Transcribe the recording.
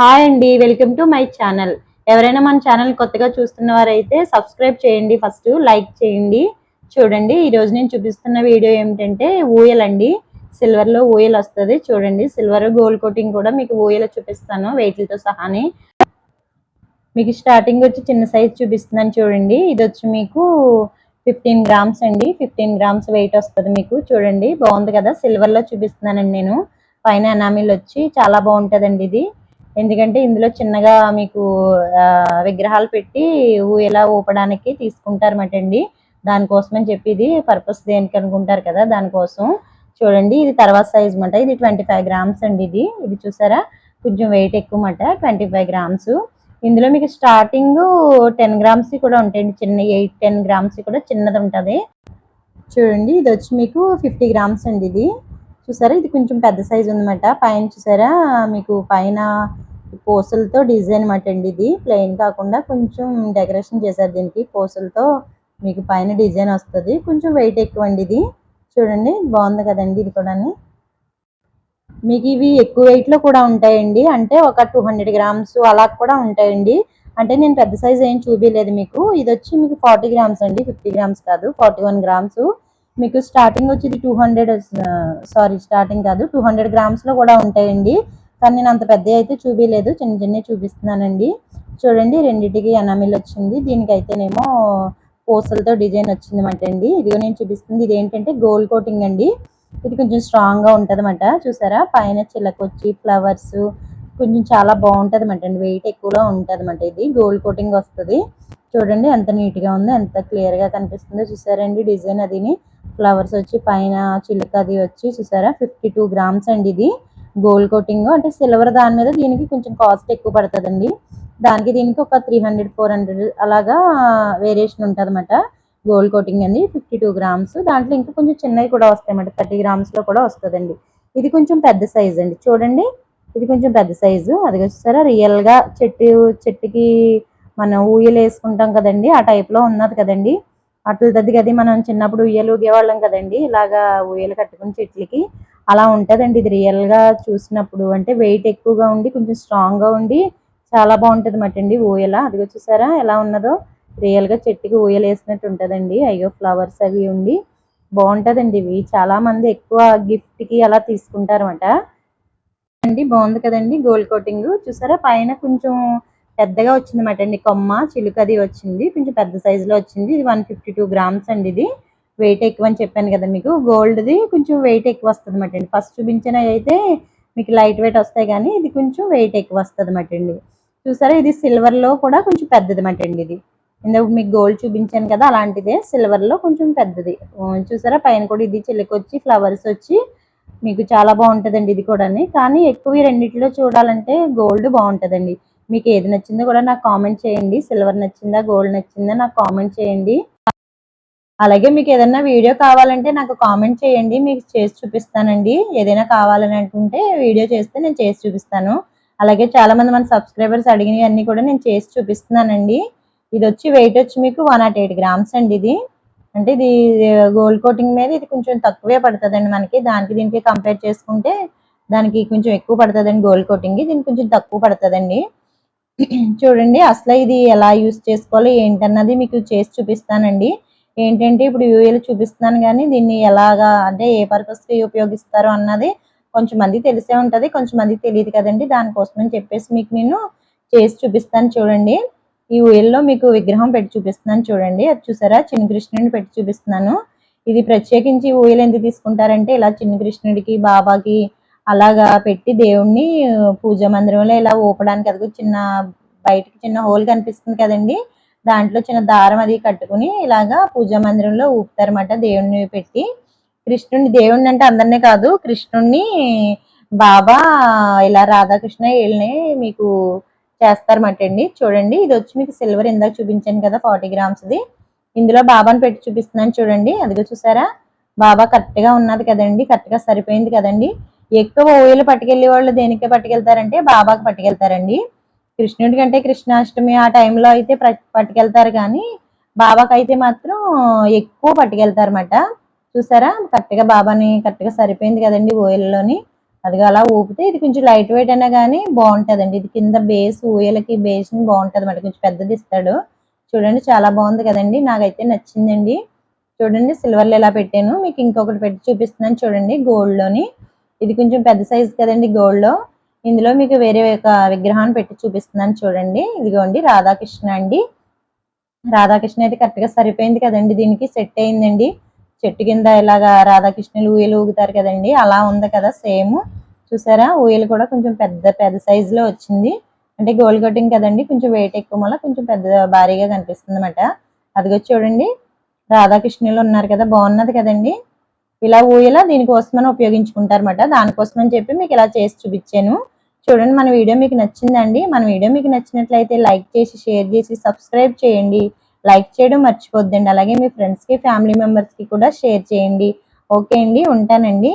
Hi అండి welcome to my channel. ఎవరైనా మన ఛానల్ కొత్తగా చూస్తున్న వారైతే సబ్స్క్రైబ్ చేయండి ఫస్ట్ లైక్ చేయండి. చూడండి ఈరోజు నేను చూపిస్తున్న వీడియో ఏమిటంటే ఊయల్ అండి సిల్వర్లో ఊయల్ వస్తుంది. చూడండి సిల్వర్ గోల్డ్ కోటింగ్ కూడా మీకు ఊయల చూపిస్తాను వెయిట్లతో సహానే. మీకు స్టార్టింగ్ వచ్చి చిన్న సైజ్ చూపిస్తున్నాను చూడండి. ఇది వచ్చి మీకు ఫిఫ్టీన్ గ్రామ్స్ అండి. ఫిఫ్టీన్ గ్రామ్స్ వెయిట్ వస్తుంది మీకు. చూడండి బాగుంది కదా. సిల్వర్లో చూపిస్తున్నానండి నేను. పైన ఎనామిల్ వచ్చి చాలా బాగుంటుందండి ఇది. ఎందుకంటే ఇందులో చిన్నగా మీకు విగ్రహాలు పెట్టి ఊయలా ఊపడానికి తీసుకుంటారన్నమాట అండి దానికోసమని చెప్పి ఇది పర్పస్ దేనికి అనుకుంటారు కదా దానికోసం. చూడండి ఇది తర్వాత సైజ్ మాట. ఇది ట్వంటీ ఫైవ్ గ్రామ్స్ అండి ఇది. ఇది చూసారా? కొంచెం వెయిట్ ఎక్కువ మాట ట్వంటీ ఫైవ్ గ్రామ్స్. ఇందులో మీకు స్టార్టింగ్ టెన్ గ్రామ్స్ కూడా ఉంటాయండి. చిన్న ఎయిట్ టెన్ గ్రామ్స్ కూడా చిన్నది ఉంటుంది. చూడండి ఇది వచ్చి మీకు ఫిఫ్టీ గ్రామ్స్ అండి ఇది. చూసారా? ఇది కొంచెం పెద్ద సైజు ఉందన్నమాట పైన చూసారా? మీకు పైన పూసలతో డిజైన్ అన్నమాట అండి ఇది. ప్లెయిన్ కాకుండా కొంచెం డెకరేషన్ చేశారు దీనికి. పూసలతో మీకు పైన డిజైన్ వస్తుంది. కొంచెం వెయిట్ ఎక్కువ అండి ఇది. చూడండి బాగుంది కదండి ఇది కూడా మీకు ఇవి ఎక్కువ వెయిట్లో కూడా ఉంటాయండి. అంటే ఒక టూ హండ్రెడ్ గ్రామ్స్ అలా కూడా ఉంటాయండి. అంటే నేను పెద్ద సైజ్ ఏం చూపించలేదు మీకు. ఇది వచ్చి మీకు ఫార్టీ గ్రామ్స్ అండి. ఫిఫ్టీ గ్రామ్స్ కాదు. ఫార్టీ వన్ గ్రామ్స్ మీకు స్టార్టింగ్ వచ్చి ఇది టూ హండ్రెడ్ సారీ స్టార్టింగ్ కాదు టూ హండ్రెడ్ గ్రామ్స్లో కూడా ఉంటాయండి. కానీ నేను అంత పెద్ద అయితే చూపించలేదు చిన్న చిన్న చూపిస్తున్నానండి. చూడండి రెండింటికి ఎనామిల్ వచ్చింది. దీనికైతేనేమో పూసలతో డిజైన్ వచ్చింది అండి. ఇదిగో నేను చూపిస్తుంది. ఇది ఏంటంటే గోల్డ్ కోటింగ్ అండి. ఇది కొంచెం స్ట్రాంగ్గా ఉంటది చూసారా? పైన చిలకొచ్చి ఫ్లవర్స్ కొంచెం చాలా బాగుంటది అనమాట అండి. వెయిట్ ఎక్కువగా ఉంటది అనమాట ఇది. గోల్డ్ కోటింగ్ వస్తుంది. చూడండి ఎంత నీట్గా ఉందో ఎంత క్లియర్గా కనిపిస్తుందో చూసారండి డిజైన్ అదిని. ఫ్లవర్స్ వచ్చి పైన చిలుక అది వచ్చి చూసారా ఫిఫ్టీ టూ గ్రామ్స్ అండి ఇది. గోల్డ్ కోటింగ్ అంటే సిల్వర్ దాని మీద దీనికి కొంచెం కాస్ట్ ఎక్కువ పడుతుందండి. దానికి దీనికి ఒక త్రీ హండ్రెడ్ ఫోర్ హండ్రెడ్ అలాగా వేరియేషన్ ఉంటుంది అనమాట గోల్డ్ కోటింగ్ అండి ఫిఫ్టీ టూ గ్రామ్స్. దాంట్లో ఇంకా కొంచెం చిన్నవి కూడా వస్తాయి అన్నమాట థర్టీ గ్రామ్స్లో కూడా వస్తుందండి. ఇది కొంచెం పెద్ద సైజ్ అండి. చూడండి ఇది కొంచెం పెద్ద సైజు. అది చూసారా రియల్గా చెట్టు చెట్టుకి మనం ఊయలు వేసుకుంటాం కదండి ఆ టైప్లో ఉన్నది కదండి. అట్ల దగ్గరికి అది మనం చిన్నప్పుడు ఉయ్యలు ఊగేవాళ్ళం కదండి ఇలాగా ఊయలు కట్టుకుని చెట్లకి. అలా ఉంటదండి ఇది రియల్గా చూసినప్పుడు. అంటే వెయిట్ ఎక్కువగా ఉండి కొంచెం స్ట్రాంగ్గా ఉండి చాలా బాగుంటది మాట అండి ఊయల అది చూసారా ఎలా ఉన్నదో? రియల్గా చెట్టుకి ఊయలు వేసినట్టు ఉంటుందండి. అయ్యో ఫ్లవర్స్ అవి ఉండి బాగుంటదండి ఇవి. చాలా మంది ఎక్కువ గిఫ్ట్కి అలా తీసుకుంటారన్నమాట. అండి బాగుంది కదండి గోల్డ్ కోటింగ్ చూసారా పైన కొంచెం పెద్దగా వచ్చింది అనమాట అండి. కొమ్మ చిలుక అది వచ్చింది. కొంచెం పెద్ద సైజులో వచ్చింది. ఇది వన్ ఫిఫ్టీ టూ గ్రామ్స్ అండి ఇది. వెయిట్ ఎక్కువ అని చెప్పాను కదా మీకు. గోల్డ్ది కొంచెం వెయిట్ ఎక్కువ వస్తుంది అనమాట అండి. ఫస్ట్ చూపించిన అయితే మీకు లైట్ వెయిట్ వస్తాయి కానీ ఇది కొంచెం వెయిట్ ఎక్కువ వస్తుంది అనమాట అండి. చూసారా? ఇది సిల్వర్లో కూడా కొంచెం పెద్దది అనమాట అండి ఇది. ఇందాక మీకు గోల్డ్ చూపించాను కదా అలాంటిదే సిల్వర్లో కొంచెం పెద్దది. చూసారా? పైన కూడా ఇది చిలుకొచ్చి ఫ్లవర్స్ వచ్చి మీకు చాలా బాగుంటుందండి ఇది కూడా కానీ ఎక్కువ రెండిట్లో చూడాలంటే గోల్డ్ బాగుంటుందండి. మీకు ఏది నచ్చిందో కూడా నాకు కామెంట్ చేయండి. సిల్వర్ నచ్చిందా గోల్డ్ నచ్చిందా నాకు కామెంట్ చేయండి. అలాగే మీకు ఏదైనా వీడియో కావాలంటే నాకు కామెంట్ చేయండి. మీకు చేసి చూపిస్తానండి. ఏదైనా కావాలని అనుకుంటే వీడియో చేస్తే నేను చేసి చూపిస్తాను. అలాగే చాలా మంది మన సబ్స్క్రైబర్స్ అడిగినవి కూడా నేను చేసి చూపిస్తున్నానండి. ఇది వచ్చి వెయిట్ వచ్చి మీకు వన్ నాట్ ఎయిట్ గ్రామ్స్ అండి ఇది. అంటే ఇది గోల్డ్ కోటింగ్ మీద ఇది కొంచెం తక్కువే పడుతుందండి మనకి. దానికి దీనికి కంపేర్ చేసుకుంటే దానికి కొంచెం ఎక్కువ పడుతుందండి గోల్డ్ కోటింగ్ దీనికి కొంచెం తక్కువ పడుతుందండి. చూడండి అసలు ఇది ఎలా యూస్ చేసుకోవాలో ఏంటన్నది మీకు చేసి చూపిస్తానండి. ఏంటంటే ఇప్పుడు యూఏలు చూపిస్తున్నాను కానీ దీన్ని ఎలాగా అంటే ఏ పర్పస్కి ఉపయోగిస్తారో అన్నది కొంచెం మంది తెలిసే ఉంటుంది కొంచెం మంది తెలియదు కదండి. దానికోసమని చెప్పేసి మీకు నేను చేసి చూపిస్తాను చూడండి. ఈ ఊయల్లో మీకు విగ్రహం పెట్టి చూపిస్తున్నాను చూడండి. అది చూసారా? చిన్న కృష్ణుడిని పెట్టి చూపిస్తున్నాను. ఇది ప్రత్యేకించి ఊయలు ఎందుకు తీసుకుంటారంటే ఇలా చిన్న కృష్ణుడికి బాబాకి అలాగా పెట్టి దేవుణ్ణి పూజ మందిరంలో ఇలా ఊపడానికి అది చిన్న బయటకి చిన్న హోల్ కనిపిస్తుంది కదండి. దాంట్లో చిన్న దారం అది కట్టుకుని ఇలాగా పూజా మందిరంలో ఊపుతారన్నమాట దేవుణ్ణి పెట్టి. కృష్ణుడిని దేవుణ్ణి అంటే అందరినీ కాదు కృష్ణుడిని బాబా ఇలా రాధాకృష్ణ వీళ్ళని మీకు చేస్తారన్నమాట అండి. చూడండి ఇది వచ్చి మీకు సిల్వర్ ఇందాక చూపించాను కదా ఫార్టీ గ్రామ్స్ది ఇందులో బాబాని పెట్టి చూపిస్తున్నాను చూడండి అదిగో చూసారా? బాబా కరెక్ట్గా ఉన్నది కదండి కరెక్ట్గా సరిపోయింది కదండి. ఎక్కువ ఊయలు పట్టుకెళ్ళే వాళ్ళు దేనికే పట్టుకెళ్తారంటే బాబాకి పట్టుకెళ్తారండి. కృష్ణుడి కంటే కృష్ణాష్టమి ఆ టైంలో అయితే పట్టుకెళ్తారు కానీ బాబాకి అయితే మాత్రం ఎక్కువ పట్టుకెళ్తారు అనమాట చూసారా? కరెక్ట్గా బాబాని కరెక్ట్గా సరిపోయింది కదండి ఊయలలోని అది అలా ఊపితే ఇది కొంచెం లైట్ వెయిట్ అయినా కానీ బాగుంటుందండి. ఇది కింద బేస్ ఊయలకి బేస్ బాగుంటుంది అనమాట కొంచెం పెద్దది ఇస్తాడు. చూడండి చాలా బాగుంది కదండి. నాకైతే నచ్చిందండి. చూడండి సిల్వర్లో ఎలా పెట్టాను. మీకు ఇంకొకటి పెట్టి చూపిస్తున్నాను చూడండి గోల్డ్లోని. ఇది కొంచెం పెద్ద సైజ్ కదండి గోల్డ్లో. ఇందులో మీకు వేరే ఒక విగ్రహాన్ని పెట్టి చూపిస్తున్నాను చూడండి. ఇదిగోండి రాధాకృష్ణ అండి. రాధాకృష్ణ అయితే కరెక్ట్గా సరిపోయింది కదండి దీనికి సెట్ అయిందండి. చెట్టు కింద ఇలాగా రాధాకృష్ణులు ఊయలు ఊగుతారు కదండి అలా ఉంది కదా సేమ్ చూసారా? ఊయలు కూడా కొంచెం పెద్ద పెద్ద సైజులో వచ్చింది. అంటే గోల్డ్ కటింగ్ కదండి కొంచెం వెయిట్ ఎక్కువ వల్ల కొంచెం పెద్ద భారీగా కనిపిస్తుంది అనమాట అదిగో చూడండి రాధాకృష్ణులు ఉన్నారు కదా బాగున్నది కదండి. ఇలా ఊయల దీనికోసమని ఉపయోగించుకుంటారు అనమాట దానికోసం అని చెప్పి మీకు ఇలా చేసి చూపించాను. చూడండి మన వీడియో మీకు నచ్చిందండి. మన వీడియో మీకు నచ్చినట్లయితే లైక్ చేసి షేర్ చేసి సబ్స్క్రైబ్ చేయండి. లైక్ చేయడం మర్చిపోద్దండి. అలాగే మీ ఫ్రెండ్స్కి ఫ్యామిలీ మెంబర్స్కి కూడా షేర్ చేయండి. ఓకే అండి ఉంటానండి.